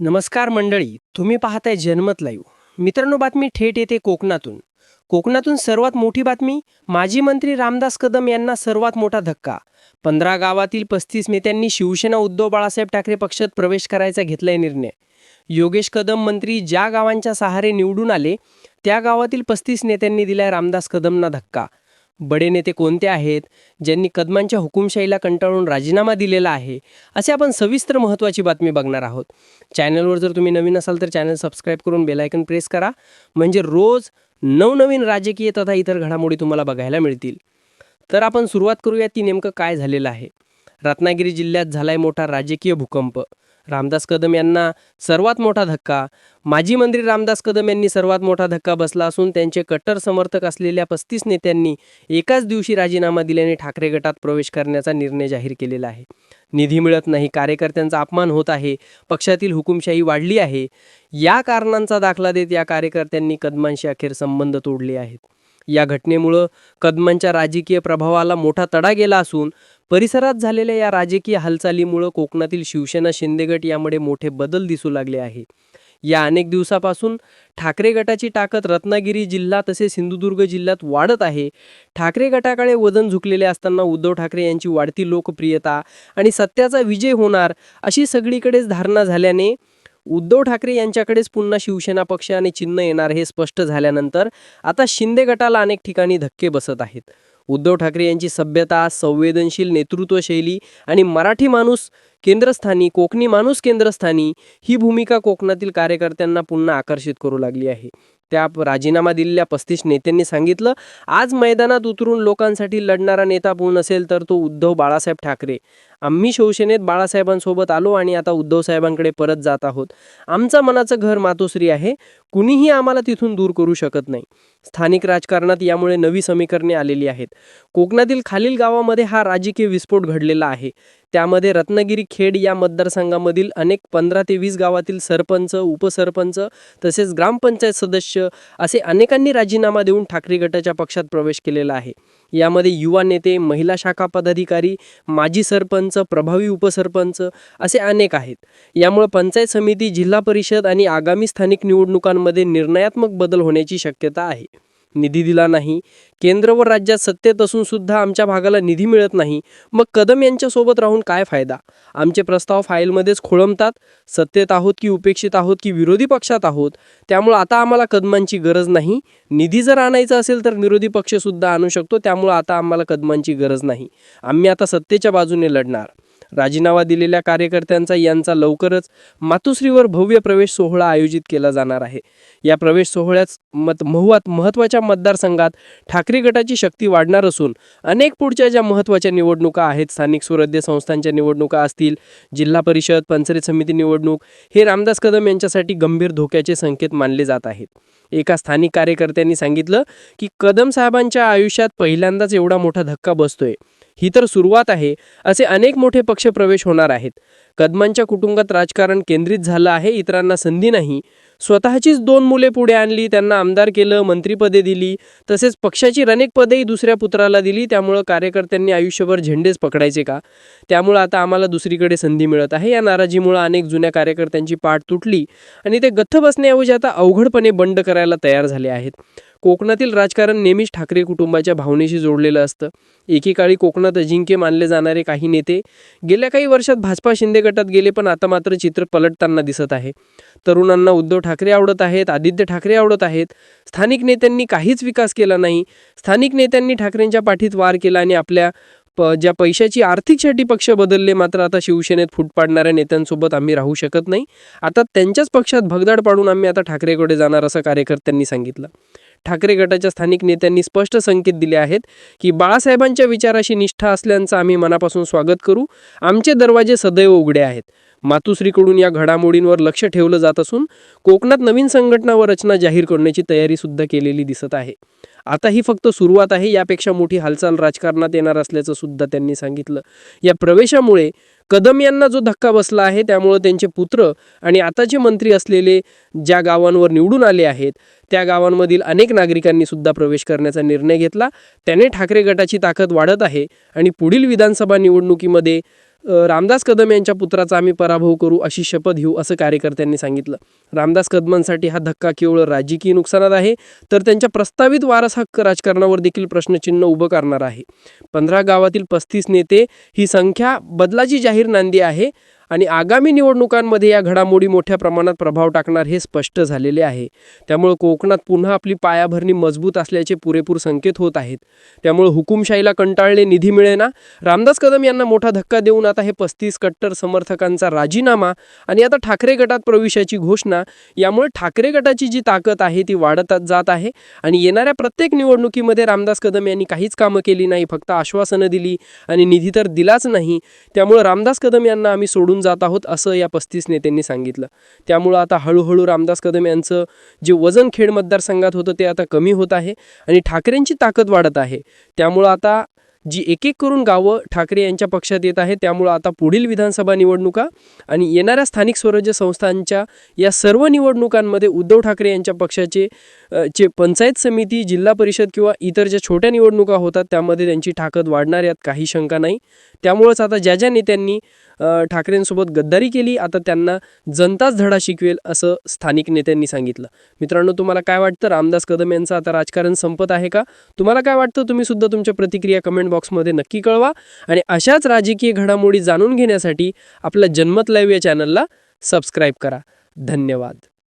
नमस्कार मंडळी तुम्ही पाहताय जनमत लाईव्ह. मित्रांनो बातमी थेट येते कोकणातून. कोकणातून सर्वात मोठी बातमी माजी मंत्री रामदास कदम यांना सर्वात मोठा धक्का. पंधरा गावातील पस्तीस नेत्यांनी शिवसेना उद्धव बाळासाहेब ठाकरे पक्षात प्रवेश करायचा घेतलाय निर्णय. योगेश कदम मंत्री ज्या गावांच्या सहारे निवडून आले त्या गावातील पस्तीस नेत्यांनी दिलाय रामदास कदमना धक्का. बडे नेते कोणते आहेत ज्यांनी कदमांच्या हुकुमशाहीला कंटाळून राजीनामा दिलेला आहे असे आपण सविस्तर महत्त्वाची बातमी बघणार आहोत. चॅनलवर जर तुम्ही नवीन असाल तर चॅनल सबस्क्राईब करून बेलायकन प्रेस करा. म्हणजे रोज नवनवीन राजकीय तथा इतर घडामोडी तुम्हाला बघायला मिळतील. तर आपण सुरुवात करूया ती नेमकं काय झालेलं आहे. रत्नागिरी जिल्ह्यात झालाय मोठा राजकीय भूकंप. रामदास कदम यांना सर्वात मोठा धक्का. माजी मंत्री रामदास कदम यांनी सर्वात मोठा धक्का बसला असून त्यांचे कट्टर समर्थक असलेल्या पस्तीस नेत्यांनी एकाच दिवशी राजीनामा दिल्याने ठाकरे गटात प्रवेश करण्याचा निर्णय जाहीर केलेला आहे. निधी मिळत नाही कार्यकर्त्यांचा अपमान होत आहे पक्षातील हुकुमशाही वाढली आहे. या कारणांचा दाखला देत या कार्यकर्त्यांनी कदमांशी अखेर संबंध तोडले आहेत. या घटनेमुळं कदमांच्या राजकीय प्रभावाला मोठा तडा गेला असून परिसरात झालेल्या या राजकीय हालचालीमुळं कोकणातील शिवसेना शिंदेगट यामध्ये मोठे बदल दिसू लागले आहे. या अनेक दिवसापासून ठाकरे गटाची ताकद रत्नागिरी जिल्हा तसेच सिंधुदुर्ग जिल्ह्यात वाढत आहे. ठाकरे गटाकडे वजन झुकलेले असताना उद्धव ठाकरे यांची वाढती लोकप्रियता आणि सत्याचा विजय होणार अशी सगळीकडेच धारणा झाल्याने उद्धव ठाकरे यांच्याकडेच पुन्हा शिवसेना पक्ष आणि चिन्ह येणार हे स्पष्ट झाल्यानंतर आता शिंदे गटाला अनेक ठिकाणी धक्के बसत आहेत. उद्धव ठाकरे यांची सभ्यता संवेदनशील नेतृत्वशैली आणि मराठी माणूस केंद्रस्थानी कोकणी माणूस केंद्रस्थानी ही भूमिका कोकणातील कार्यकर्त्यांना पुन्हा आकर्षित करू लागली आहे. त्या राजीनामा दिलेल्या पस्तीस नेत्यांनी सांगितलं आज मैदानात उतरून लोकांसाठी लढणारा नेता कोण असेल तर तो उद्धव बाळासाहेब ठाकरे. आम्ही शिवसेनेत बाळासाहेबांसोबत आलो आणि आता उद्धव साहेबांकडे परत जात आहोत. आमचं मनाचं घर मातोश्री आहे. कुणीही आम्हाला तिथून दूर करू शकत नाही. स्थानिक राजकारणात यामुळे नवी समीकरणे आलेली आहेत. कोकणातील खालील गावामध्ये हा राजकीय विस्फोट घडलेला आहे. त्यामध्ये रत्नागिरी खेड या मतदारसंघामधील अनेक पंधरा ते वीस गावातील सरपंच उपसरपंच तसेच ग्रामपंचायत सदस्य असे अनेकांनी राजीनामा देऊन ठाकरे गटाच्या पक्षात प्रवेश केलेला आहे. यामध्ये युवा नेते महिला शाखा पदाधिकारी माजी सरपंच प्रभावी उपसरपंच असे अनेक आहेत. यामुळे पंचायत समिती जिल्हा परिषद आणि आगामी स्थानिक निवडणुकांमध्ये निर्णयात्मक बदल होण्याची शक्यता आहे. निधी दिला नाही. केंद्र व राज्यात सत्तेत असून सुद्धा आमच्या भागाला निधी मिळत नाही. मग कदम यांच्यासोबत राहून काय फायदा? आमचे प्रस्ताव फाईलमध्येच खोळंबतात. सत्तेत आहोत की उपेक्षित आहोत की विरोधी पक्षात आहोत? त्यामुळं आता आम्हाला कदमांची गरज नाही. निधी जर आणायचा असेल तर विरोधी पक्षसुद्धा आणू शकतो. त्यामुळं आता आम्हाला कदमांची गरज नाही. आम्ही आता सत्तेच्या बाजूने लढणार. राजीनामा दिलेल्या कार्यकर्त्यांचा यांचा लवकरच मातुश्रीवर भव्य प्रवेश सोहळा आयोजित केला जाणार आहे. या प्रवेश सोहळ्यात मत महुआत महत्त्वाच्या मतदारसंघात ठाकरे गटाची शक्ती वाढणार असून अनेक पुढच्या ज्या महत्त्वाच्या निवडणुका आहेत स्थानिक स्वराज्य संस्थांच्या निवडणुका असतील जिल्हा परिषद पंचायत समिती निवडणूक हे रामदास कदम यांच्यासाठी गंभीर धोक्याचे संकेत मानले जात आहेत. एका स्थानिक कार्यकर्त्यांनी सांगितलं की कदम साहेबांच्या आयुष्यात पहिल्यांदाच एवढा मोठा धक्का बसतोय. ही तर सुरुवात आहे असे अनेक मोठे पक्ष प्रवेश होणार आहेत. कदमांच्या कुटुंबात राजकारण केंद्रित झालं आहे इतरांना संधी नाही. स्वतःचीच दोन मुले पुढे आणली त्यांना आमदार केलं मंत्रीपदे दिली तसेच पक्षाची अनेक पदेही दुसऱ्या पुत्राला दिली त्यामुळं कार्यकर्त्यांनी आयुष्यभर झेंडेच पकडायचे का? त्यामुळं आता आम्हाला दुसरीकडे संधी मिळत आहे. या नाराजीमुळं अनेक जुन्या कार्यकर्त्यांची पाठ तुटली आणि ते गथ्थ बसण्याऐवजी आता अवघडपणे बंड करायला तयार झाले आहेत. कोकणातील राजकारण नेहमीच ठाकरे कुटुंबाच्या भावनेशी जोडलेलं असतं. एकेकाळी कोकणात अजिंक्य मानले जाणारे काही नेते गेल्या काही वर्षात भाजपा शिंदे गटात गेले पण आता मात्र चित्र पलटताना दिसत आहे. तरुणांना उद्धव ठाकरे आवडत आहेत आदित्य ठाकरे आवडत आहेत. स्थानिक नेत्यांनी काहीच विकास केला नाही. स्थानिक नेत्यांनी ठाकरेंच्या पाठीत वार केला आणि आपल्या प ज्या पैशाची आर्थिकसाठी पक्ष बदलले मात्र आता शिवसेनेत फूट पाडणाऱ्या नेत्यांसोबत आम्ही राहू शकत नाही. आता त्यांच्याच पक्षात भगदाड पाडून आम्ही आता ठाकरेकडे जाणार असं कार्यकर्त्यांनी सांगितलं. ठाकरे गटाच्या स्थानिक नेत्यांनी स्पष्ट संकेत दिले आहेत की बाळासाहेबांच्या विचाराशी निष्ठा असल्याचं आम्ही मनापासून स्वागत करू. आमचे दरवाजे सदैव उघडे आहेत. मातुश्रीकडून या घडामोडींवर लक्ष ठेवलं जात असून कोकणात नवीन संघटना व रचना जाहीर करण्याची तयारी सुद्धा केलेली दिसत आहे. आता ही फक्त सुरुवात आहे यापेक्षा मोठी हालचाल राजकारणात येणार असल्याचं सुद्धा त्यांनी सांगितलं. या प्रवेशामुळे कदम यांना जो धक्का बसला आहे त्यामुळं त्यांचे पुत्र आणि आताचे मंत्री असलेले ज्या गावांवर निवडून आले आहेत त्या गावांमधील अनेक नागरिकांनी सुद्धा प्रवेश करण्याचा निर्णय घेतला. त्याने ठाकरे गटाची ताकद वाढत आहे आणि पुढील विधानसभा निवडणुकीमध्ये रामदास कदम यांच्या पुत्राचा आम्ही पराभव करू अशी शपथ घेऊ असं कार्यकर्त्यांनी सांगितलं. रामदास कदमांसाठी हा धक्का केवळ राजकीय नुकसानात आहे तर त्यांच्या प्रस्तावित वारस हक्क राजकारणावर देखील प्रश्नचिन्ह उभं करणार आहे. पंधरा गावातील पस्तीस नेते ही संख्या बदलाची जाहीर नांदी आहे. आणि आगामी निवडणुकांमध्ये या घडामोडी मोठ्या प्रमाणात प्रभाव टाकणार हे स्पष्ट झालेले आहे. त्यामुळे कोकणात पुन्हा आपली पायाभरणी मजबूत असल्याचे पुरेपूर संकेत होत आहेत. त्यामुळे हुकुमशाहीला कंटाळले निधी मिळेना. रामदास कदम यांना मोठा धक्का देऊन आता हे पस्तीस कट्टर समर्थकांचा राजीनामा आणि आता ठाकरे गटात प्रवेशाची घोषणा यामुळे ठाकरे गटाची जी ताकद आहे ती वाढत जात आहे आणि येणाऱ्या प्रत्येक निवडणुकीमध्ये रामदास कदम यांनी काहीच कामं केली नाही फक्त आश्वासनं दिली आणि निधी तर दिलाच नाही. त्यामुळे रामदास कदम यांना आम्ही सोडून जात आहोत असं या पस्तीस नेत्यांनी सांगितलं. त्यामुळं आता हळूहळू रामदास कदम यांचं जे वजन खेड मतदारसंघात होतं ते आता कमी होत आहे आणि ठाकरेंची ताकद वाढत आहे. त्यामुळं आता जी एक एक करून गावं ठाकरे यांच्या पक्षात येत आहे त्यामुळं आता पुढील विधानसभा निवडणुका आणि येणाऱ्या स्थानिक स्वराज्य संस्थांच्या या सर्व निवडणुकांमध्ये उद्धव ठाकरे यांच्या पक्षाचे जे पंचायत समिती जिल्हा परिषद किंवा इतर ज्या छोट्या निवडणुका होतात त्यामध्ये त्यांची ताकद वाढणार यात काही शंका नाही. त्यामुळंच आता ज्या ज्या नेत्यांनी ठाकरेंसोबत गद्दारी केली आता त्यांना जनताच धडा शिकवेल असं स्थानिक नेत्यांनी सांगितलं. मित्रांनो तुम्हाला काय वाटतं? रामदास कदम यांचं आता राजकारण संपत आहे का? तुम्हाला काय वाटतं? तुम्ही सुद्धा तुमच्या प्रतिक्रिया कमेंट बॉक्समध्ये नक्की कळवा. आणि अशाच राजकीय घडामोडी जाणून घेण्यासाठी आपल्या जन्मत लाईव्ह या चॅनलला सबस्क्राईब करा. धन्यवाद.